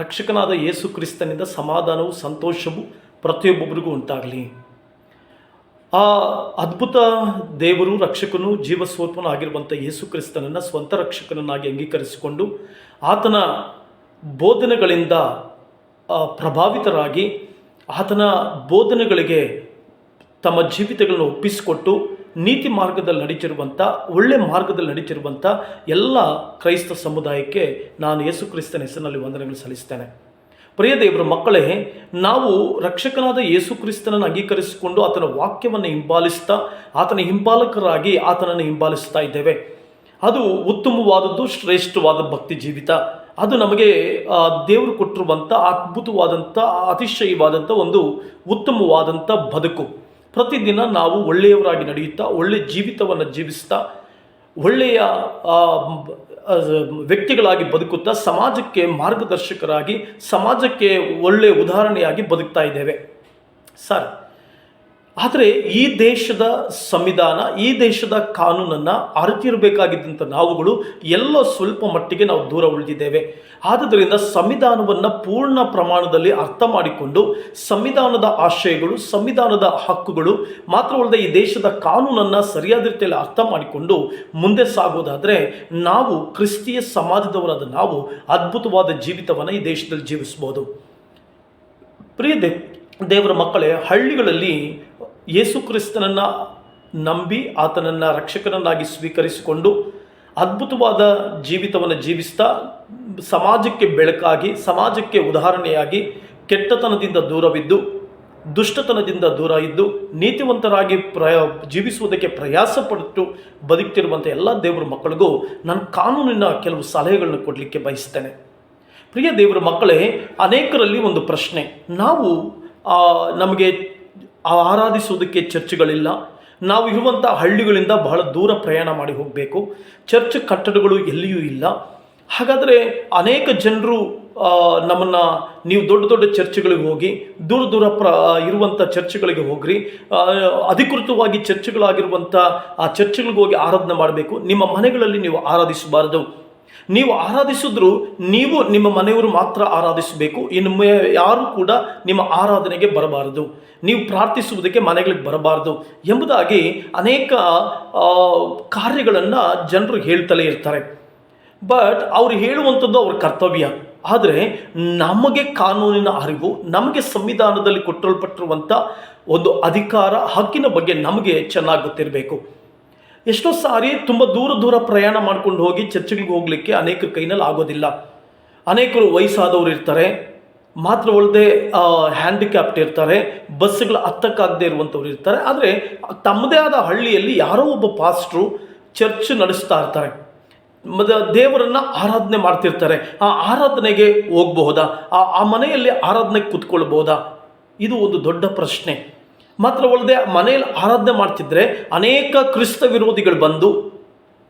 ರಕ್ಷಕನಾದ ಯೇಸು ಕ್ರಿಸ್ತನಿಂದ ಸಮಾಧಾನವು ಸಂತೋಷವು ಪ್ರತಿಯೊಬ್ಬೊಬ್ಬರಿಗೂ ಉಂಟಾಗಲಿ. ಆ ಅದ್ಭುತ ದೇವರು, ರಕ್ಷಕನು, ಜೀವಸ್ವರೂಪನೂ ಆಗಿರುವಂಥ ಯೇಸು ಕ್ರಿಸ್ತನನ್ನು ಸ್ವಂತ ರಕ್ಷಕನನ್ನಾಗಿ ಅಂಗೀಕರಿಸಿಕೊಂಡು ಆತನ ಬೋಧನೆಗಳಿಂದ ಪ್ರಭಾವಿತರಾಗಿ ಆತನ ಬೋಧನೆಗಳಿಗೆ ತಮ್ಮ ಜೀವಿತಗಳನ್ನು ಒಪ್ಪಿಸಿಕೊಟ್ಟು ನೀತಿ ಮಾರ್ಗದಲ್ಲಿ ನಡೀತಿರುವಂಥ ಒಳ್ಳೆ ಮಾರ್ಗದಲ್ಲಿ ನಡೀತಿರುವಂಥ ಎಲ್ಲ ಕ್ರೈಸ್ತ ಸಮುದಾಯಕ್ಕೆ ನಾನು ಯೇಸು ಕ್ರಿಸ್ತನ ಹೆಸರಿನಲ್ಲಿ ವಂದನೆಗಳು ಸಲ್ಲಿಸ್ತೇನೆ. ಪ್ರಿಯ ದೇವರ ಮಕ್ಕಳೇ, ನಾವು ರಕ್ಷಕನಾದ ಯೇಸು ಕ್ರಿಸ್ತನನ್ನು ಅಂಗೀಕರಿಸಿಕೊಂಡು ಆತನ ವಾಕ್ಯವನ್ನು ಹಿಂಬಾಲಿಸ್ತಾ, ಆತನ ಹಿಂಬಾಲಕರಾಗಿ ಆತನನ್ನು ಹಿಂಬಾಲಿಸ್ತಾ ಇದ್ದೇವೆ. ಅದು ಉತ್ತಮವಾದದ್ದು, ಶ್ರೇಷ್ಠವಾದ ಭಕ್ತಿ ಜೀವಿತ. ಅದು ನಮಗೆ ದೇವರು ಕೊಟ್ಟಿರುವಂಥ ಅದ್ಭುತವಾದಂಥ ಅತಿಶಯವಾದಂಥ ಒಂದು ಉತ್ತಮವಾದಂಥ ಬದುಕು. ಪ್ರತಿದಿನ ನಾವು ಒಳ್ಳೆಯವರಾಗಿ ನಡೆಯುತ್ತಾ ಒಳ್ಳೆಯ ಜೀವಿತವನ್ನು ಜೀವಿಸ್ತಾ, ಒಳ್ಳೆಯ ವ್ಯಕ್ತಿಗಳಾಗಿ ಬದುಕುತ್ತಾ, ಸಮಾಜಕ್ಕೆ ಮಾರ್ಗದರ್ಶಕರಾಗಿ, ಸಮಾಜಕ್ಕೆ ಒಳ್ಳೆಯ ಉದಾಹರಣೆಯಾಗಿ ಬದುಕ್ತಾ ಇದ್ದೇವೆ. ಸರ್ ಆದರೆ ಈ ದೇಶದ ಸಂವಿಧಾನ, ಈ ದೇಶದ ಕಾನೂನನ್ನು ಅರಿತಿರಬೇಕಾಗಿದ್ದಂಥ ನಾವುಗಳು ಎಲ್ಲ ಸ್ವಲ್ಪ ಮಟ್ಟಿಗೆ ನಾವು ದೂರ ಉಳಿದಿದ್ದೇವೆ. ಆದ್ದರಿಂದ ಸಂವಿಧಾನವನ್ನು ಪೂರ್ಣ ಪ್ರಮಾಣದಲ್ಲಿ ಅರ್ಥ ಮಾಡಿಕೊಂಡು ಸಂವಿಧಾನದ ಆಶಯಗಳು, ಸಂವಿಧಾನದ ಹಕ್ಕುಗಳು ಮಾತ್ರವಲ್ಲದೆ ಈ ದೇಶದ ಕಾನೂನನ್ನು ಸರಿಯಾದ ರೀತಿಯಲ್ಲಿ ಅರ್ಥ ಮಾಡಿಕೊಂಡು ಮುಂದೆ ಸಾಗೋದಾದರೆ ನಾವು ಕ್ರಿಸ್ತಿಯ ಸಮಾಜದವರಾದ ನಾವು ಅದ್ಭುತವಾದ ಜೀವಿತವನ್ನು ಈ ದೇಶದಲ್ಲಿ ಜೀವಿಸ್ಬೋದು. ಪ್ರಿಯ ದೇವರ ಮಕ್ಕಳೇ, ಹಳ್ಳಿಗಳಲ್ಲಿ ಯೇಸು ಕ್ರಿಸ್ತನನ್ನು ನಂಬಿ ಆತನನ್ನು ರಕ್ಷಕನನ್ನಾಗಿ ಸ್ವೀಕರಿಸಿಕೊಂಡು ಅದ್ಭುತವಾದ ಜೀವಿತವನ್ನು ಜೀವಿಸ್ತಾ ಸಮಾಜಕ್ಕೆ ಬೆಳಕಾಗಿ, ಸಮಾಜಕ್ಕೆ ಉದಾಹರಣೆಯಾಗಿ ಕೆಟ್ಟತನದಿಂದ ದೂರವಿದ್ದು, ದುಷ್ಟತನದಿಂದ ದೂರ ಇದ್ದು, ನೀತಿವಂತರಾಗಿ ಪ್ರಯ ಜೀವಿಸುವುದಕ್ಕೆ ಪ್ರಯಾಸ ಪಟ್ಟು ಬದುಕ್ತಿರುವಂಥ ಎಲ್ಲ ದೇವರ ಮಕ್ಕಳಿಗೂ ನಾನು ಕಾನೂನಿನ ಕೆಲವು ಸಲಹೆಗಳನ್ನು ಕೊಡಲಿಕ್ಕೆ ಬಯಸ್ತೇನೆ. ಪ್ರಿಯ ದೇವರ ಮಕ್ಕಳೇ, ಅನೇಕರಲ್ಲಿ ಒಂದು ಪ್ರಶ್ನೆ. ನಾವು ನಮಗೆ ಆರಾಧಿಸುವುದಕ್ಕೆ ಚರ್ಚ್ಗಳಿಲ್ಲ. ನಾವು ಇರುವಂಥ ಹಳ್ಳಿಗಳಿಂದ ಬಹಳ ದೂರ ಪ್ರಯಾಣ ಮಾಡಿ ಹೋಗಬೇಕು. ಚರ್ಚ್ ಕಟ್ಟಡಗಳು ಎಲ್ಲಿಯೂ ಇಲ್ಲ. ಹಾಗಾದರೆ ಅನೇಕ ಜನರು ನಮ್ಮನ್ನು ನೀವು ದೊಡ್ಡ ದೊಡ್ಡ ಚರ್ಚ್ಗಳಿಗೆ ಹೋಗಿ, ದೂರ ದೂರ ಪ್ರ ಇರುವಂಥ ಚರ್ಚ್ಗಳಿಗೆ ಹೋಗ್ರಿ. ಅಧಿಕೃತವಾಗಿ ಚರ್ಚ್ಗಳಾಗಿರುವಂಥ ಆ ಚರ್ಚ್ಗಳಿಗೆ ಹೋಗಿ ಆರಾಧನೆ ಮಾಡಬೇಕು. ನಿಮ್ಮ ಮನೆಗಳಲ್ಲಿ ನೀವು ಆರಾಧಿಸಬಾರದು. ನೀವು ಆರಾಧಿಸಿದ್ರು ನೀವು ನಿಮ್ಮ ಮನೆಯವರು ಮಾತ್ರ ಆರಾಧಿಸಬೇಕು. ಇನ್ನು ಯಾರು ಕೂಡ ನಿಮ್ಮ ಆರಾಧನೆಗೆ ಬರಬಾರದು. ನೀವು ಪ್ರಾರ್ಥಿಸುವುದಕ್ಕೆ ಮನೆಗಳಿಗೆ ಬರಬಾರದು ಎಂಬುದಾಗಿ ಅನೇಕ ಕಾರ್ಯಗಳನ್ನು ಜನರು ಹೇಳ್ತಲೇ ಇರ್ತಾರೆ. ಬಟ್ ಅವ್ರು ಹೇಳುವಂಥದ್ದು ಅವ್ರ ಕರ್ತವ್ಯ. ಆದರೆ ನಮಗೆ ಕಾನೂನಿನ ಅರಿವು, ನಮಗೆ ಸಂವಿಧಾನದಲ್ಲಿ ಕೊಟ್ಟಲ್ಪಟ್ಟಿರುವಂಥ ಒಂದು ಅಧಿಕಾರ, ಹಕ್ಕಿನ ಬಗ್ಗೆ ನಮಗೆ ಚೆನ್ನಾಗಿ ಗೊತ್ತಿರಬೇಕು. ಎಷ್ಟೋ ಸಾರಿ ತುಂಬ ದೂರ ದೂರ ಪ್ರಯಾಣ ಮಾಡ್ಕೊಂಡು ಹೋಗಿ ಚರ್ಚ್ಗಳಿಗೆ ಹೋಗಲಿಕ್ಕೆ ಅನೇಕ ಕೈನಲ್ಲಿ ಆಗೋದಿಲ್ಲ. ಅನೇಕರು ವಯಸ್ಸಾದವರು ಇರ್ತಾರೆ. ಮಾತ್ರ ಮಾತ್ರವಲ್ಲದೆ ಹ್ಯಾಂಡಿಕ್ಯಾಪ್ಟ್ ಇರ್ತಾರೆ. ಬಸ್ಸುಗಳ ಹತ್ತಕ್ಕಾಗದೇ ಇರುವಂಥವ್ರು ಇರ್ತಾರೆ. ಆದರೆ ತಮ್ಮದೇ ಆದ ಹಳ್ಳಿಯಲ್ಲಿ ಯಾರೋ ಒಬ್ಬ ಪಾಸ್ಟ್ರು ಚರ್ಚ್ ನಡೆಸ್ತಾ ಇರ್ತಾರೆ. ಮದ, ದೇವರನ್ನ ಆರಾಧನೆ ಮಾಡ್ತಿರ್ತಾರೆ. ಆ ಆರಾಧನೆಗೆ ಹೋಗಬಹುದಾ? ಆ ಆ ಮನೆಯಲ್ಲಿ ಆರಾಧನೆಗೆ ಕೂತ್ಕೊಳ್ಬೋದಾ ಇದು ಒಂದು ದೊಡ್ಡ ಪ್ರಶ್ನೆ. ಮಾತ್ರವಲ್ಲದೆ ಮನೆಯಲ್ಲಿ ಆರಾಧನೆ ಮಾಡ್ತಿದ್ರೆ ಅನೇಕ ಕ್ರಿಸ್ತ ವಿರೋಧಿಗಳು ಬಂದು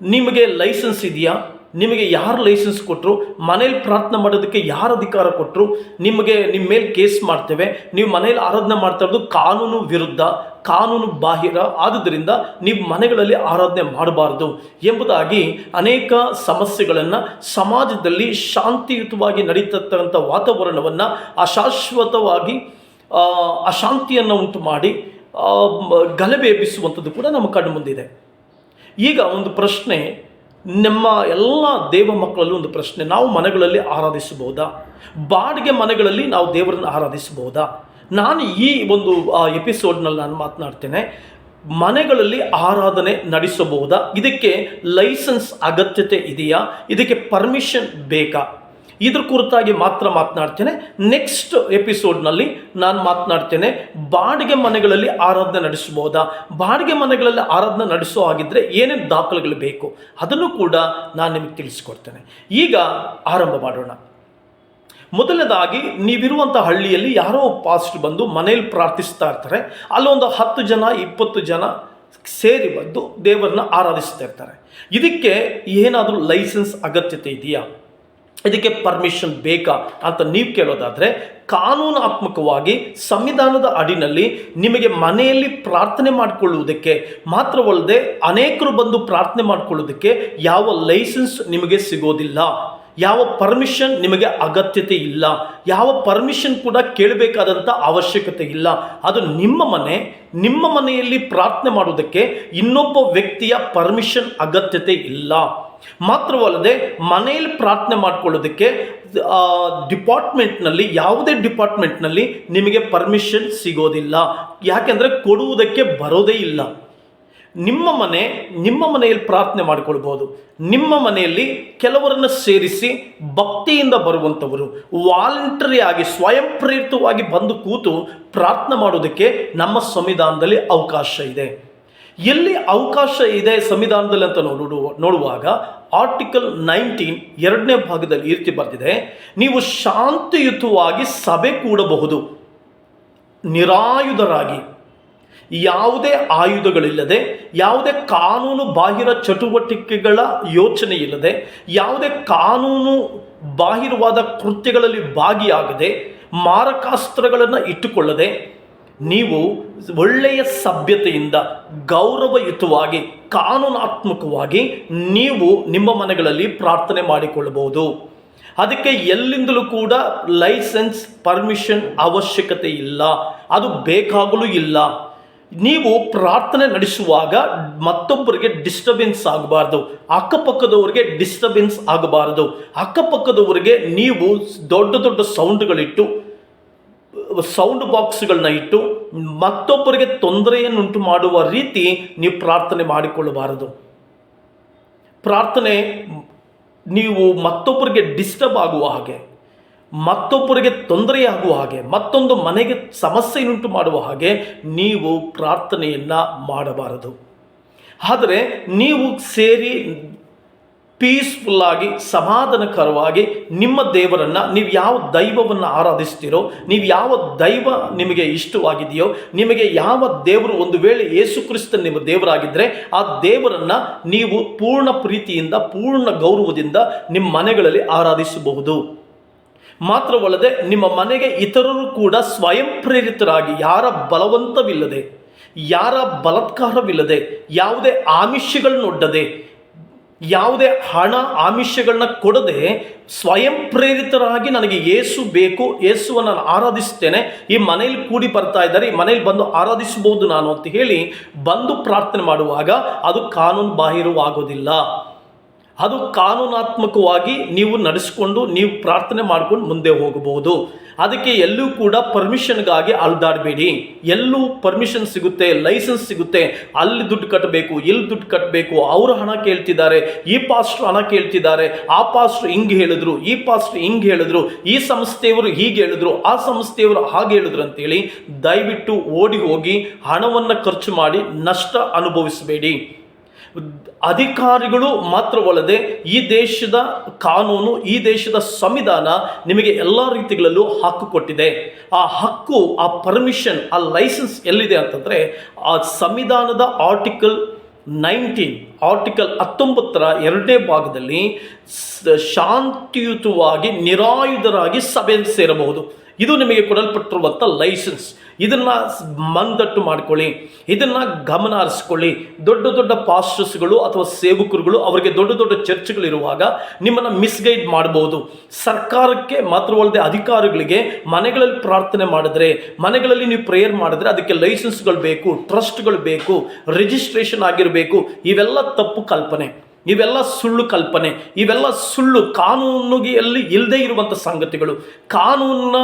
ನಿಮಗೆ ಲೈಸೆನ್ಸ್ ಇದೆಯಾ? ನಿಮಗೆ ಯಾರು ಲೈಸೆನ್ಸ್ ಕೊಟ್ಟರು ಮನೇಲಿ ಪ್ರಾರ್ಥನೆ ಮಾಡೋದಕ್ಕೆ ಯಾರು ಅಧಿಕಾರ ಕೊಟ್ಟರು ನಿಮಗೆ ನಿಮ್ಮ ಮೇಲೆ ಕೇಸ್ ಮಾಡ್ತೇವೆ. ನೀವು ಮನೇಲಿ ಆರಾಧನೆ ಮಾಡ್ತಾ ಇರೋದು ಕಾನೂನು ವಿರುದ್ಧ, ಕಾನೂನು ಬಾಹಿರ. ಆದುದರಿಂದ ನೀವು ಮನೆಗಳಲ್ಲಿ ಆರಾಧನೆ ಮಾಡಬಾರ್ದು ಎಂಬುದಾಗಿ ಅನೇಕ ಸಮಸ್ಯೆಗಳನ್ನು ಸಮಾಜದಲ್ಲಿ ಶಾಂತಿಯುತವಾಗಿ ನಡೀತಕ್ಕಂಥ ವಾತಾವರಣವನ್ನು ಅಶಾಶ್ವತವಾಗಿ ಅಶಾಂತಿಯನ್ನು ಉಂಟು ಮಾಡಿ ಗಲಭೆ ಎಬ್ಬಿಸುವಂಥದ್ದು ಕೂಡ ನಮ್ಮ ಕಣ್ಣು ಮುಂದಿದೆ. ಈಗ ಒಂದು ಪ್ರಶ್ನೆ, ನಮ್ಮ ಎಲ್ಲ ದೇವ ಮಕ್ಕಳಲ್ಲೂ ಒಂದು ಪ್ರಶ್ನೆ, ನಾವು ಮನೆಗಳಲ್ಲಿ ಆರಾಧಿಸಬಹುದಾ? ಬಾಡಿಗೆ ಮನೆಗಳಲ್ಲಿ ನಾವು ದೇವರನ್ನು ಆರಾಧಿಸಬಹುದಾ? ನಾನು ಈ ಒಂದು ಎಪಿಸೋಡ್ನಲ್ಲಿ ನಾನು ಮಾತನಾಡ್ತೇನೆ, ಮನೆಗಳಲ್ಲಿ ಆರಾಧನೆ ನಡೆಸಬಹುದಾ? ಇದಕ್ಕೆ ಲೈಸೆನ್ಸ್ ಅಗತ್ಯತೆ ಇದೆಯಾ? ಇದಕ್ಕೆ ಪರ್ಮಿಷನ್ ಬೇಕಾ? ಇದ್ರ ಕುರಿತಾಗಿ ಮಾತ್ರ ಮಾತನಾಡ್ತೇನೆ. ನೆಕ್ಸ್ಟ್ ಎಪಿಸೋಡ್ನಲ್ಲಿ ನಾನು ಮಾತನಾಡ್ತೇನೆ ಬಾಡಿಗೆ ಮನೆಗಳಲ್ಲಿ ಆರಾಧನೆ ನಡೆಸಬಹುದಾ? ಬಾಡಿಗೆ ಮನೆಗಳಲ್ಲಿ ಆರಾಧನೆ ನಡೆಸೋ ಹಾಗಿದ್ರೆ ಏನೇನು ದಾಖಲೆಗಳು ಬೇಕು? ಅದನ್ನು ಕೂಡ ನಾನು ನಿಮಗೆ ತಿಳಿಸ್ಕೊಡ್ತೇನೆ. ಈಗ ಆರಂಭ ಮಾಡೋಣ. ಮೊದಲನೇದಾಗಿ ನೀವಿರುವಂಥ ಹಳ್ಳಿಯಲ್ಲಿ ಯಾರೋ ಪಾಸ್ಟ್ ಬಂದು ಮನೆಯಲ್ಲಿ ಪ್ರಾರ್ಥಿಸ್ತಾ ಇರ್ತಾರೆ. ಅಲ್ಲೊಂದು ಹತ್ತು ಜನ, ಇಪ್ಪತ್ತು ಜನ ಸೇರಿ ಬಂದು ದೇವರನ್ನ ಆರಾಧಿಸ್ತಾ ಇರ್ತಾರೆ. ಇದಕ್ಕೆ ಏನಾದರೂ ಲೈಸೆನ್ಸ್ ಅಗತ್ಯತೆ ಇದೆಯಾ? ಇದಕ್ಕೆ ಪರ್ಮಿಷನ್ ಬೇಕಾ ಅಂತ ನೀವು ಕೇಳೋದಾದರೆ, ಕಾನೂನಾತ್ಮಕವಾಗಿ ಸಂವಿಧಾನದ ಅಡಿನಲ್ಲಿ ನಿಮಗೆ ಮನೆಯಲ್ಲಿ ಪ್ರಾರ್ಥನೆ ಮಾಡಿಕೊಳ್ಳುವುದಕ್ಕೆ ಮಾತ್ರವಲ್ಲದೆ ಅನೇಕರು ಬಂದು ಪ್ರಾರ್ಥನೆ ಮಾಡಿಕೊಳ್ಳೋದಕ್ಕೆ ಯಾವ ಲೈಸೆನ್ಸ್ ನಿಮಗೆ ಸಿಗೋದಿಲ್ಲ. ಯಾವ ಪರ್ಮಿಷನ್ ನಿಮಗೆ ಅಗತ್ಯತೆ ಇಲ್ಲ, ಯಾವ ಪರ್ಮಿಷನ್ ಕೂಡ ಕೇಳಬೇಕಾದಂಥ ಅವಶ್ಯಕತೆ ಇಲ್ಲ. ಅದು ನಿಮ್ಮ ಮನೆ, ನಿಮ್ಮ ಮನೆಯಲ್ಲಿ ಪ್ರಾರ್ಥನೆ ಮಾಡುವುದಕ್ಕೆ ಇನ್ನೊಬ್ಬ ವ್ಯಕ್ತಿಯ ಪರ್ಮಿಷನ್ ಅಗತ್ಯತೆ ಇಲ್ಲ. ಮಾತ್ರವಲ್ಲದೆ ಮನೆಯಲ್ಲಿ ಪ್ರಾರ್ಥನೆ ಮಾಡಿಕೊಳ್ಳೋದಕ್ಕೆ ಡಿಪಾರ್ಟ್ಮೆಂಟ್ನಲ್ಲಿ ಯಾವುದೇ ಡಿಪಾರ್ಟ್ಮೆಂಟ್ನಲ್ಲಿ ನಿಮಗೆ ಪರ್ಮಿಷನ್ ಸಿಗೋದಿಲ್ಲ. ಯಾಕೆಂದರೆ ಕೊಡುವುದಕ್ಕೆ ಬರೋದೇ ಇಲ್ಲ. ನಿಮ್ಮ ಮನೆ, ನಿಮ್ಮ ಮನೆಯಲ್ಲಿ ಪ್ರಾರ್ಥನೆ ಮಾಡಿಕೊಳ್ಬೋದು ನಿಮ್ಮ ಮನೆಯಲ್ಲಿ ಕೆಲವರನ್ನು ಸೇರಿಸಿ ಭಕ್ತಿಯಿಂದ ಬರುವಂಥವರು, ವಾಲಂಟರಿ ಆಗಿ, ಸ್ವಯಂ ಪ್ರೇರಿತವಾಗಿ ಬಂದು ಕೂತು ಪ್ರಾರ್ಥನೆ ಮಾಡೋದಕ್ಕೆ ನಮ್ಮ ಸಂವಿಧಾನದಲ್ಲಿ ಅವಕಾಶ ಇದೆ. ಎಲ್ಲಿ ಅವಕಾಶ ಇದೆ ಸಂವಿಧಾನದಲ್ಲಿ ಅಂತ ನೋಡು ನೋಡುವಾಗ ಆರ್ಟಿಕಲ್ ನೈನ್ಟೀನ್ ಎರಡನೇ ಭಾಗದಲ್ಲಿ ಈ ಬರ್ತಿದೆ ನೀವು ಶಾಂತಿಯುತವಾಗಿ ಸಭೆ ಕೂಡಬಹುದು. ನಿರಾಯುಧರಾಗಿ. ಯಾವುದೇ ಆಯುಧಗಳಿಲ್ಲದೆ, ಯಾವುದೇ ಕಾನೂನು ಬಾಹಿರ ಚಟುವಟಿಕೆಗಳ ಯೋಚನೆ ಇಲ್ಲದೆ ಯಾವುದೇ ಕಾನೂನು ಬಾಹಿರವಾದ ಕೃತ್ಯಗಳಲ್ಲಿ ಭಾಗಿಯಾಗದೆ, ಮಾರಕಾಸ್ತ್ರಗಳನ್ನು ಇಟ್ಟುಕೊಳ್ಳದೆ, ನೀವು ಒಳ್ಳೆಯ ಸಭ್ಯತೆಯಿಂದ ಗೌರವಯುತವಾಗಿ, ಕಾನೂನಾತ್ಮಕವಾಗಿ ನೀವು ನಿಮ್ಮ ಮನೆಗಳಲ್ಲಿ ಪ್ರಾರ್ಥನೆ ಮಾಡಿಕೊಳ್ಳಬಹುದು. ಅದಕ್ಕೆ ಎಲ್ಲಿಂದಲೂ ಕೂಡ ಲೈಸೆನ್ಸ್ ಪರ್ಮಿಷನ್ ಅವಶ್ಯಕತೆ ಇಲ್ಲ ಅದು ಬೇಕಾಗಲೂ ಇಲ್ಲ. ನೀವು ಪ್ರಾರ್ಥನೆ ನಡೆಸುವಾಗ ಮತ್ತೊಬ್ಬರಿಗೆ ಡಿಸ್ಟರ್ಬೆನ್ಸ್ ಆಗಬಾರ್ದು. ಅಕ್ಕಪಕ್ಕದವರಿಗೆ ಡಿಸ್ಟರ್ಬೆನ್ಸ್ ಆಗಬಾರದು. ಅಕ್ಕಪಕ್ಕದವರಿಗೆ ನೀವು ದೊಡ್ಡ ದೊಡ್ಡ ಸೌಂಡ್ಗಳಿಟ್ಟು ಸೌಂಡ್ ಬಾಕ್ಸ್ಗಳನ್ನ ಇಟ್ಟು ಮತ್ತೊಬ್ಬರಿಗೆ ತೊಂದರೆಯನ್ನುಂಟು ಮಾಡುವ ರೀತಿ ನೀವು ಪ್ರಾರ್ಥನೆ ಮಾಡಿಕೊಳ್ಳಬಾರದು. ಪ್ರಾರ್ಥನೆ ನೀವು ಮತ್ತೊಬ್ಬರಿಗೆ ಡಿಸ್ಟರ್ಬ್ ಆಗುವ ಹಾಗೆ. ಮತ್ತೊಬ್ಬರಿಗೆ ತೊಂದರೆಯಾಗುವ ಹಾಗೆ, ಮತ್ತೊಂದು ಮನೆಗೆ ಸಮಸ್ಯೆಯನ್ನುಂಟು ಮಾಡುವ ಹಾಗೆ ನೀವು ಪ್ರಾರ್ಥನೆಯನ್ನು ಮಾಡಬಾರದು. ಆದರೆ ನೀವು ಸೇರಿ ಪೀಸ್ಫುಲ್ಲಾಗಿ ಸಮಾಧಾನಕರವಾಗಿ ನಿಮ್ಮ ದೇವರನ್ನು, ನೀವು ಯಾವ ದೈವವನ್ನು ಆರಾಧಿಸ್ತೀರೋ, ನೀವು ಯಾವ ದೈವ ನಿಮಗೆ ಇಷ್ಟವಾಗಿದೆಯೋ, ನಿಮಗೆ ಯಾವ ದೇವರು ಒಂದು ವೇಳೆ ಯೇಸು ಕ್ರಿಸ್ತ ನಿಮ್ಮ ದೇವರಾಗಿದ್ದರೆ ಆ ದೇವರನ್ನು ನೀವು ಪೂರ್ಣ ಪ್ರೀತಿಯಿಂದ, ಪೂರ್ಣ ಗೌರವದಿಂದ ನಿಮ್ಮ ಮನೆಗಳಲ್ಲಿ ಆರಾಧಿಸಬಹುದು. ಮಾತ್ರವಲ್ಲದೆ ನಿಮ್ಮ ಮನೆಗೆ ಇತರರು ಕೂಡ ಸ್ವಯಂ ಪ್ರೇರಿತರಾಗಿ ಯಾರ ಬಲವಂತವಿಲ್ಲದೆ, ಯಾರ ಬಲಾತ್ಕಾರವಿಲ್ಲದೆ, ಯಾವುದೇ ಆಮಿಷಗಳನ್ನೊಡ್ಡದೆ, ಯಾವುದೇ ಹಣ ಆಮಿಷಗಳನ್ನ ಕೊಡದೆ ಸ್ವಯಂ ಪ್ರೇರಿತರಾಗಿ ನನಗೆ ಏಸು ಬೇಕು, ಏಸುವನ್ನು ನಾನು ಆರಾಧಿಸ್ತೇನೆ, ಈ ಮನೆಯಲ್ಲಿ ಕೂಡಿ ಬರ್ತಾ ಇದ್ದಾರೆ, ಈ ಮನೆಯಲ್ಲಿ ಬಂದು ಆರಾಧಿಸಬಹುದು ನಾನು ಅಂತ ಹೇಳಿ ಬಂದು ಪ್ರಾರ್ಥನೆ ಮಾಡುವಾಗ ಅದು ಕಾನೂನು ಬಾಹಿರವಾಗೋದಿಲ್ಲ. ಅದು ಕಾನೂನಾತ್ಮಕವಾಗಿ ನೀವು ನಡೆಸಿಕೊಂಡು ನೀವು ಪ್ರಾರ್ಥನೆ ಮಾಡ್ಕೊಂಡು ಮುಂದೆ ಹೋಗಬಹುದು. ಅದಕ್ಕೆ ಎಲ್ಲೂ ಕೂಡ ಪರ್ಮಿಷನ್ಗಾಗಿ ಅಲ್ದಾಡಬೇಡಿ. ಎಲ್ಲೂ ಪರ್ಮಿಷನ್ ಸಿಗುತ್ತೆ, ಲೈಸೆನ್ಸ್ ಸಿಗುತ್ತೆ. ಅಲ್ಲಿ ದುಡ್ಡು ಕಟ್ಟಬೇಕು, ಇಲ್ಲಿ ದುಡ್ಡು ಕಟ್ಟಬೇಕು. ಅವರು ಹಣ ಕೇಳ್ತಿದ್ದಾರೆ, ಈ ಪಾಸ್ಟ್ರು ಹಣ ಕೇಳ್ತಿದ್ದಾರೆ. ಆ ಪಾಸ್ಟ್ರು ಹಿಂಗೆ ಹೇಳಿದ್ರು, ಈ ಪಾಸ್ಟ್ರು ಹಿಂಗೆ ಹೇಳಿದ್ರು, ಈ ಸಂಸ್ಥೆಯವರು ಹೀಗೆ ಹೇಳಿದ್ರು, ಆ ಸಂಸ್ಥೆಯವರು ಹಾಗೆ ಹೇಳಿದ್ರು ಅಂತೇಳಿ ದಯವಿಟ್ಟು ಓಡಿ ಹೋಗಿ ಹಣವನ್ನು ಖರ್ಚು ಮಾಡಿ ನಷ್ಟ ಅನುಭವಿಸಬೇಡಿ. ಅಧಿಕಾರಿಗಳು ಮಾತ್ರವಲ್ಲದೆ ಈ ದೇಶದ ಕಾನೂನು, ಈ ದೇಶದ ಸಂವಿಧಾನ ನಿಮಗೆ ಎಲ್ಲ ರೀತಿಗಳಲ್ಲೂ ಹಕ್ಕು ಕೊಟ್ಟಿದೆ. ಆ ಹಕ್ಕು, ಆ ಪರ್ಮಿಷನ್ ಆ ಲೈಸೆನ್ಸ್ ಎಲ್ಲಿದೆ ಅಂತಂದರೆ ಆ ಸಂವಿಧಾನದ ಆರ್ಟಿಕಲ್ ನೈನ್ಟೀನ್ ಆರ್ಟಿಕಲ್ ಹತ್ತೊಂಬತ್ತರ ಎರಡನೇ ಭಾಗದಲ್ಲಿ ಶಾಂತಿಯುತವಾಗಿ ನಿರಾಯುಧರಾಗಿ ಸಭೆ ಸೇರಬಹುದು. ಇದು ನಿಮಗೆ ಕೊಡಲ್ಪಟ್ಟಿರುವಂಥ ಲೈಸೆನ್ಸ್ ಇದನ್ನು ಮಂದಟ್ಟು ಮಾಡ್ಕೊಳ್ಳಿ. ಇದನ್ನು ಗಮನ ಹರಿಸ್ಕೊಳ್ಳಿ. ದೊಡ್ಡ ದೊಡ್ಡ ಪಾಸ್ಟರ್ಸ್ಗಳು ಅಥವಾ ಸೇವಕರುಗಳು ಅವರಿಗೆ ದೊಡ್ಡ ದೊಡ್ಡ ಚರ್ಚ್ಗಳಿರುವಾಗ ನಿಮ್ಮನ್ನು ಮಿಸ್ಗೈಡ್ ಮಾಡಬಹುದು. ಸರ್ಕಾರಕ್ಕೆ ಮಾತ್ರವಲ್ಲದೆ ಅಧಿಕಾರಿಗಳಿಗೆ ಮನೆಗಳಲ್ಲಿ ಪ್ರಾರ್ಥನೆ ಮಾಡಿದ್ರೆ, ಮನೆಗಳಲ್ಲಿ ನೀವು ಪ್ರೇಯರ್ ಮಾಡಿದ್ರೆ ಅದಕ್ಕೆ ಲೈಸೆನ್ಸ್ಗಳು ಬೇಕು ಟ್ರಸ್ಟ್ಗಳು ಬೇಕು ರಿಜಿಸ್ಟ್ರೇಷನ್ ಆಗಿರಬೇಕು. ಇವೆಲ್ಲ ತಪ್ಪು ಕಲ್ಪನೆ, ಇವೆಲ್ಲ ಸುಳ್ಳು ಕಲ್ಪನೆ, ಇವೆಲ್ಲ ಸುಳ್ಳು ಕಾನೂನಿಗೆಯಲ್ಲಿ ಇಲ್ಲದೇ ಇರುವಂಥ ಸಂಗತಿಗಳು ಕಾನೂನ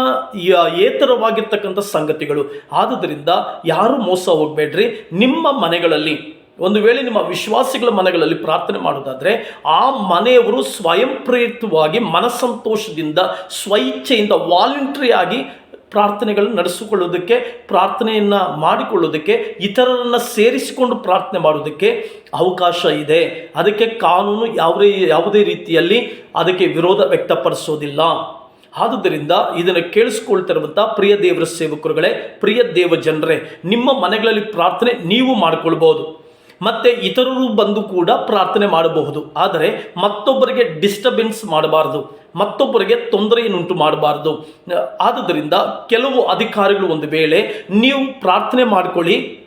ಏತರವಾಗಿರ್ತಕ್ಕಂಥ ಸಂಗತಿಗಳು. ಆದುದರಿಂದ ಯಾರು ಮೋಸ ಹೋಗಬೇಡ್ರಿ, ನಿಮ್ಮ ಮನೆಗಳಲ್ಲಿ, ಒಂದು ವೇಳೆ ನಿಮ್ಮ ವಿಶ್ವಾಸಿಗಳ ಮನೆಗಳಲ್ಲಿ ಪ್ರಾರ್ಥನೆ ಮಾಡೋದಾದರೆ, ಆ ಮನೆಯವರು ಸ್ವಯಂ ಪ್ರೇರಿತವಾಗಿ ಮನಸ್ಸಂತೋಷದಿಂದ ಸ್ವಇಚ್ಛೆಯಿಂದ ವಾಲಂಟ್ರಿ ಆಗಿ ಪ್ರಾರ್ಥನೆಗಳನ್ನು ನಡೆಸಿಕೊಳ್ಳೋದಕ್ಕೆ, ಪ್ರಾರ್ಥನೆಯನ್ನು ಮಾಡಿಕೊಳ್ಳೋದಕ್ಕೆ, ಇತರರನ್ನು ಸೇರಿಸಿಕೊಂಡು ಪ್ರಾರ್ಥನೆ ಮಾಡೋದಕ್ಕೆ ಅವಕಾಶ ಇದೆ. ಅದಕ್ಕೆ ಕಾನೂನು ಯಾವುದೇ ಯಾವುದೇ ರೀತಿಯಲ್ಲಿ ಅದಕ್ಕೆ ವಿರೋಧ ವ್ಯಕ್ತಪಡಿಸೋದಿಲ್ಲ. ಆದುದರಿಂದ ಇದನ್ನು ಕೇಳಿಸ್ಕೊಳ್ತಿರುವಂಥ ಪ್ರಿಯ ದೇವರ ಸೇವಕರುಗಳೇ, ಪ್ರಿಯ ದೇವ ಜನರೇ ನಿಮ್ಮ ಮನೆಗಳಲ್ಲಿ ಪ್ರಾರ್ಥನೆ ನೀವು ಮಾಡಿಕೊಳ್ಬೋದು ಮತ್ತು ಇತರರು ಬಂದು ಕೂಡ ಪ್ರಾರ್ಥನೆ ಮಾಡಬಹುದು. ಆದರೆ ಮತ್ತೊಬ್ಬರಿಗೆ ಡಿಸ್ಟರ್ಬೆನ್ಸ್ ಮಾಡಬಾರ್ದು. ಮತ್ತೊಬ್ಬರಿಗೆ ತೊಂದರೆಯನ್ನುಂಟು ಮಾಡಬಾರ್ದು. ಆದುದರಿಂದ ಕೆಲವು ಅಧಿಕಾರಿಗಳು ಒಂದು ವೇಳೆ ನೀವು ಪ್ರಾರ್ಥನೆ ಮಾಡಿಕೊಳ್ಳಿ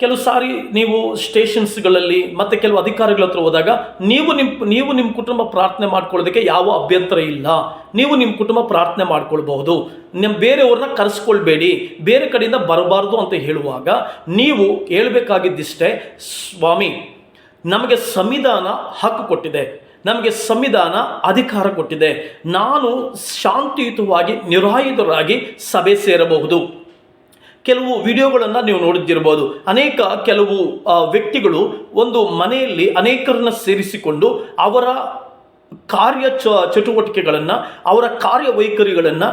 ಕೆಲವು ಸಾರಿ ನೀವು ಸ್ಟೇಷನ್ಸ್ಗಳಲ್ಲಿ ಮತ್ತು ಕೆಲವು ಅಧಿಕಾರಿಗಳ ಹತ್ರ ಹೋದಾಗ ನೀವು ನಿಮ್ಮ ನೀವು ನಿಮ್ಮ ಕುಟುಂಬ ಪ್ರಾರ್ಥನೆ ಮಾಡ್ಕೊಳ್ಳೋದಕ್ಕೆ ಯಾವ ಅಭ್ಯಂತರ ಇಲ್ಲ. ನೀವು ನಿಮ್ಮ ಕುಟುಂಬ ಪ್ರಾರ್ಥನೆ ಮಾಡ್ಕೊಳ್ಬಹುದು. ನಿಮ್ಮ ಬೇರೆಯವ್ರನ್ನ ಕರೆಸ್ಕೊಳ್ಬೇಡಿ. ಬೇರೆ ಕಡೆಯಿಂದ ಬರಬಾರ್ದು ಅಂತ ಹೇಳುವಾಗ ನೀವು ಹೇಳಬೇಕಾಗಿದ್ದಿಷ್ಟೇ, ಸ್ವಾಮಿ, ನಮಗೆ ಸಂವಿಧಾನ ಹಕ್ಕು ಕೊಟ್ಟಿದೆ. ನಮಗೆ ಸಂವಿಧಾನ ಅಧಿಕಾರ ಕೊಟ್ಟಿದೆ. ನಾನು ಶಾಂತಿಯುತವಾಗಿ ನಿರಾಯುಧರಾಗಿ ಸಭೆ ಸೇರಬಹುದು. ಕೆಲವು ವಿಡಿಯೋಗಳನ್ನು ನೀವು ನೋಡಿದ್ದಿರ್ಬೋದು ಅನೇಕ ಕೆಲವು ವ್ಯಕ್ತಿಗಳು ಒಂದು ಮನೆಯಲ್ಲಿ ಅನೇಕರನ್ನ ಸೇರಿಸಿಕೊಂಡು ಅವರ ಕಾರ್ಯ ಚ, ಚಟುವಟಿಕೆಗಳನ್ನು, ಅವರ ಕಾರ್ಯವೈಖರಿಗಳನ್ನು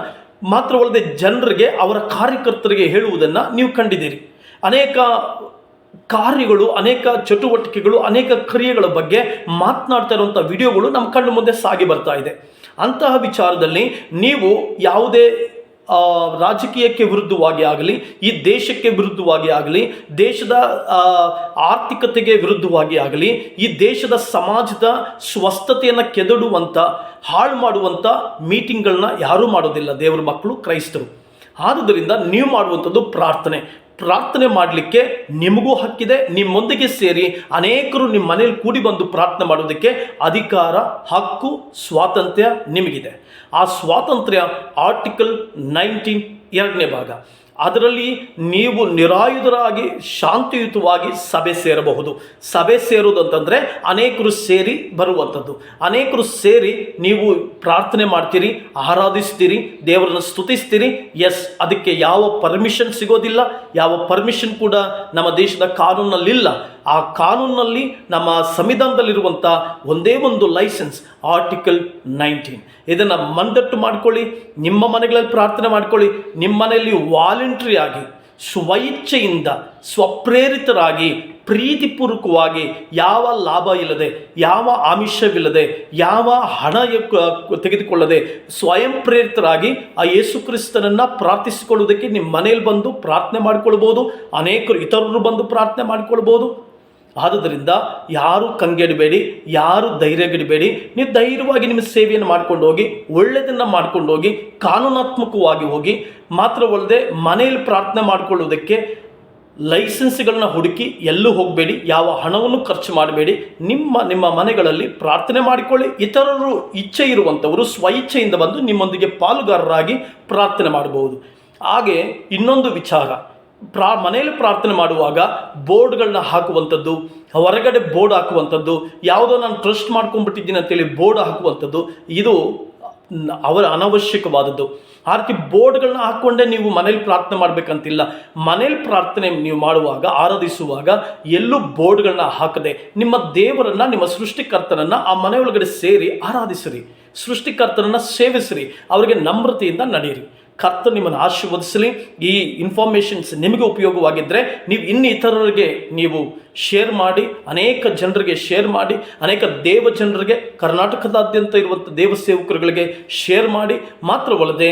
ಮಾತ್ರವಲ್ಲದೆ ಜನರಿಗೆ, ಅವರ ಕಾರ್ಯಕರ್ತರಿಗೆ ಹೇಳುವುದನ್ನು ನೀವು ಕಂಡಿದ್ದೀರಿ. ಅನೇಕ ಕಾರ್ಯಗಳು, ಅನೇಕ ಚಟುವಟಿಕೆಗಳು, ಅನೇಕ ಕ್ರಿಯೆಗಳ ಬಗ್ಗೆ ಮಾತನಾಡ್ತಾ ಇರುವಂಥ ವಿಡಿಯೋಗಳು ನಮ್ಮ ಕಣ್ಣು ಮುಂದೆ ಸಾಗಿ ಬರ್ತಾ ಇದೆ. ಅಂತಹ ವಿಚಾರದಲ್ಲಿ ನೀವು ಯಾವುದೇ ರಾಜಕೀಯಕ್ಕೆ ವಿರುದ್ಧವಾಗಿ ಆಗಲಿ, ಈ ದೇಶಕ್ಕೆ ವಿರುದ್ಧವಾಗಿ ಆಗಲಿ, ದೇಶದ ಆರ್ಥಿಕತೆಗೆ ವಿರುದ್ಧವಾಗಿ ಆಗಲಿ, ಈ ದೇಶದ ಸಮಾಜದ ಸ್ವಸ್ಥತೆಯನ್ನು ಕೆದಡುವಂಥ ಹಾಳು ಮಾಡುವಂಥ ಮೀಟಿಂಗ್ಗಳನ್ನ ಯಾರೂ ಮಾಡೋದಿಲ್ಲ ದೇವರ ಮಕ್ಕಳು, ಕ್ರೈಸ್ತರು. ಆದುದರಿಂದ ನೀವು ಮಾಡುವಂಥದ್ದು ಪ್ರಾರ್ಥನೆ. ಪ್ರಾರ್ಥನೆ ಮಾಡಲಿಕ್ಕೆ ನಿಮಗೂ ಹಕ್ಕಿದೆ, ನಿಮ್ಮೊಂದಿಗೆ ಸೇರಿ ಅನೇಕರು ನಿಮ್ಮ ಮನೇಲಿ ಕೂಡಿ ಬಂದು ಪ್ರಾರ್ಥನೆ ಮಾಡೋದಕ್ಕೆ ಅಧಿಕಾರ, ಹಕ್ಕು, ಸ್ವಾತಂತ್ರ್ಯ ನಿಮಗಿದೆ. ಆ ಸ್ವಾತಂತ್ರ್ಯ ಆರ್ಟಿಕಲ್ ನೈನ್ಟೀನ್ ಎರಡನೇ ಭಾಗ. ಅದರಲ್ಲಿ ನೀವು ನಿರಾಯುಧರಾಗಿ, ಶಾಂತಿಯುತವಾಗಿ ಸಭೆ ಸೇರಬಹುದು. ಸಭೆ ಸೇರುವುದು ಅಂತಂದರೆ ಅನೇಕರು ಸೇರಿ ಬರುವಂಥದ್ದು ಅನೇಕರು ಸೇರಿ ನೀವು ಪ್ರಾರ್ಥನೆ ಮಾಡ್ತೀರಿ, ಆರಾಧಿಸ್ತೀರಿ, ದೇವರನ್ನು ಸ್ತುತಿಸ್ತೀರಿ. ಎಸ್ ಅದಕ್ಕೆ ಯಾವ ಪರ್ಮಿಷನ್ ಸಿಗೋದಿಲ್ಲ. ಯಾವ ಪರ್ಮಿಷನ್ ಕೂಡ ನಮ್ಮ ದೇಶದ ಕಾನೂನಲ್ಲಿಲ್ಲ. ಆ ಕಾನೂನಲ್ಲಿ ನಮ್ಮ ಸಂವಿಧಾನದಲ್ಲಿರುವಂಥ ಒಂದೇ ಒಂದು ಲೈಸೆನ್ಸ್ ಆರ್ಟಿಕಲ್ ನೈನ್ಟೀನ್ ಇದನ್ನು ಮಂದಟ್ಟು ಮಾಡ್ಕೊಳ್ಳಿ, ನಿಮ್ಮ ಮನೆಗಳಲ್ಲಿ ಪ್ರಾರ್ಥನೆ ಮಾಡ್ಕೊಳ್ಳಿ, ನಿಮ್ಮ ಮನೆಯಲ್ಲಿ ವಾಲಂಟ್ರಿ ಆಗಿ ಸ್ವಇಚ್ಛೆಯಿಂದ ಸ್ವಪ್ರೇರಿತರಾಗಿ, ಪ್ರೀತಿಪೂರ್ವಕವಾಗಿ ಯಾವ ಲಾಭ ಇಲ್ಲದೆ, ಯಾವ ಆಮಿಷವಿಲ್ಲದೆ, ಯಾವ ಹಣ ತೆಗೆದುಕೊಳ್ಳದೆ ಸ್ವಯಂ ಪ್ರೇರಿತರಾಗಿ ಆ ಯೇಸು ಕ್ರಿಸ್ತನನ್ನು ಪ್ರಾರ್ಥಿಸಿಕೊಳ್ಳುವುದಕ್ಕೆ ನಿಮ್ಮ ಮನೆಯಲ್ಲಿ ಬಂದು ಪ್ರಾರ್ಥನೆ ಮಾಡಿಕೊಳ್ಬೋದು, ಅನೇಕರು ಇತರರು ಬಂದು ಪ್ರಾರ್ಥನೆ ಮಾಡ್ಕೊಳ್ಬೋದು. ಆದುದರಿಂದ ಯಾರು ಕಂಗೆಡಬೇಡಿ, ಯಾರು ಧೈರ್ಯಗೆಡಬೇಡಿ. ನೀವು ಧೈರ್ಯವಾಗಿ ನಿಮ್ಮ ಸೇವೆಯನ್ನು ಮಾಡ್ಕೊಂಡು ಹೋಗಿ ಒಳ್ಳೆಯದನ್ನು ಮಾಡ್ಕೊಂಡು ಹೋಗಿ ಕಾನೂನಾತ್ಮಕವಾಗಿ ಹೋಗಿ, ಮಾತ್ರವಲ್ಲದೆ ಮನೆಯಲ್ಲಿ ಪ್ರಾರ್ಥನೆ ಮಾಡಿಕೊಳ್ಳುವುದಕ್ಕೆ ಲೈಸೆನ್ಸ್ಗಳನ್ನ ಹುಡುಕಿ ಎಲ್ಲೂ ಹೋಗಬೇಡಿ, ಯಾವ ಹಣವನ್ನು ಖರ್ಚು ಮಾಡಬೇಡಿ. ನಿಮ್ಮ ನಿಮ್ಮ ಮನೆಗಳಲ್ಲಿ ಪ್ರಾರ್ಥನೆ ಮಾಡಿಕೊಳ್ಳಿ. ಇತರರು ಇಚ್ಛೆ ಇರುವಂಥವರು ಸ್ವಇಚ್ಛೆಯಿಂದ ಬಂದು ನಿಮ್ಮೊಂದಿಗೆ ಪಾಲುಗಾರರಾಗಿ ಪ್ರಾರ್ಥನೆ ಮಾಡಬಹುದು. ಹಾಗೆ ಇನ್ನೊಂದು ವಿಚಾರ. ಪ್ರಾ ಮನೆಯಲ್ಲಿ ಪ್ರಾರ್ಥನೆ ಮಾಡುವಾಗ ಬೋರ್ಡ್ಗಳನ್ನ ಹಾಕುವಂಥದ್ದು, ಹೊರಗಡೆ ಬೋರ್ಡ್ ಹಾಕುವಂಥದ್ದು, ಯಾವುದೋ ನಾನು ಟ್ರಸ್ಟ್ ಮಾಡ್ಕೊಂಡ್ಬಿಟ್ಟಿದ್ದೀನಿ ಅಂತೇಳಿ ಬೋರ್ಡ್ ಹಾಕುವಂಥದ್ದು, ಇದು ಅವರ ಅನವಶ್ಯಕವಾದದ್ದು. ಆ ರೀತಿ ಬೋರ್ಡ್ಗಳನ್ನ ಹಾಕ್ಕೊಂಡೇ ನೀವು ಮನೇಲಿ ಪ್ರಾರ್ಥನೆ ಮಾಡಬೇಕಂತಿಲ್ಲ. ಮನೇಲಿ ಪ್ರಾರ್ಥನೆ ನೀವು ಮಾಡುವಾಗ, ಆರಾಧಿಸುವಾಗ ಎಲ್ಲೂ ಬೋರ್ಡ್ಗಳನ್ನ ಹಾಕದೆ ನಿಮ್ಮ ದೇವರನ್ನ, ನಿಮ್ಮ ಸೃಷ್ಟಿಕರ್ತನನ್ನ ಆ ಮನೆ ಒಳಗಡೆ ಸೇರಿ ಆರಾಧಿಸಿರಿ. ಸೃಷ್ಟಿಕರ್ತನನ್ನ ಸೇವಿಸಿರಿ. ಅವರಿಗೆ ನಮ್ರತೆಯಿಂದ ನಡೆಯಿರಿ. ಕರ್ತ ನಿಮ್ಮನ್ನು ಆಶೀರ್ವದಿಸಲಿ. ಈ ಇನ್ಫಾರ್ಮೇಷನ್ಸ್ ನಿಮಗೆ ಉಪಯೋಗವಾಗಿದ್ದರೆ ನೀವು ಇನ್ನು ಇತರರಿಗೆ ನೀವು ಶೇರ್ ಮಾಡಿ, ಅನೇಕ ಜನರಿಗೆ ಶೇರ್ ಮಾಡಿ, ಅನೇಕ ದೇವ ಜನರಿಗೆ, ಕರ್ನಾಟಕದಾದ್ಯಂತ ಇರುವಂಥ ದೇವ ಸೇವಕರುಗಳಿಗೆ ಶೇರ್ ಮಾಡಿ. ಮಾತ್ರವಲ್ಲದೆ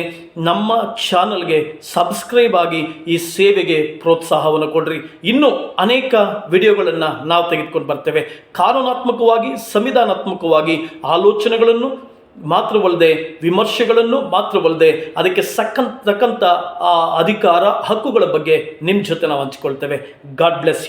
ನಮ್ಮ ಚಾನಲ್ಗೆ ಸಬ್ಸ್ಕ್ರೈಬ್ ಆಗಿ ಈ ಸೇವೆಗೆ ಪ್ರೋತ್ಸಾಹವನ್ನು ಕೊಡ್ರಿ. ಇನ್ನೂ ಅನೇಕ ವಿಡಿಯೋಗಳನ್ನು ನಾವು ತೆಗೆದುಕೊಂಡು ಬರ್ತೇವೆ. ಕಾನೂನಾತ್ಮಕವಾಗಿ, ಸಂವಿಧಾನಾತ್ಮಕವಾಗಿ ಆಲೋಚನೆಗಳನ್ನು ಮಾತ್ರವಲ್ಲದೆ ವಿಮರ್ಶೆಗಳನ್ನು ಮಾತ್ರವಲ್ಲದೆ ಅದಕ್ಕೆ ಸಕ್ಕಂತ ತಕ್ಕಂಥ ಆ, ಅಧಿಕಾರ, ಹಕ್ಕುಗಳ ಬಗ್ಗೆ ನಿಮ್ಮ ಜೊತೆ ನಾವು ಹಂಚ್ಕೊಳ್ತೇವೆ. God bless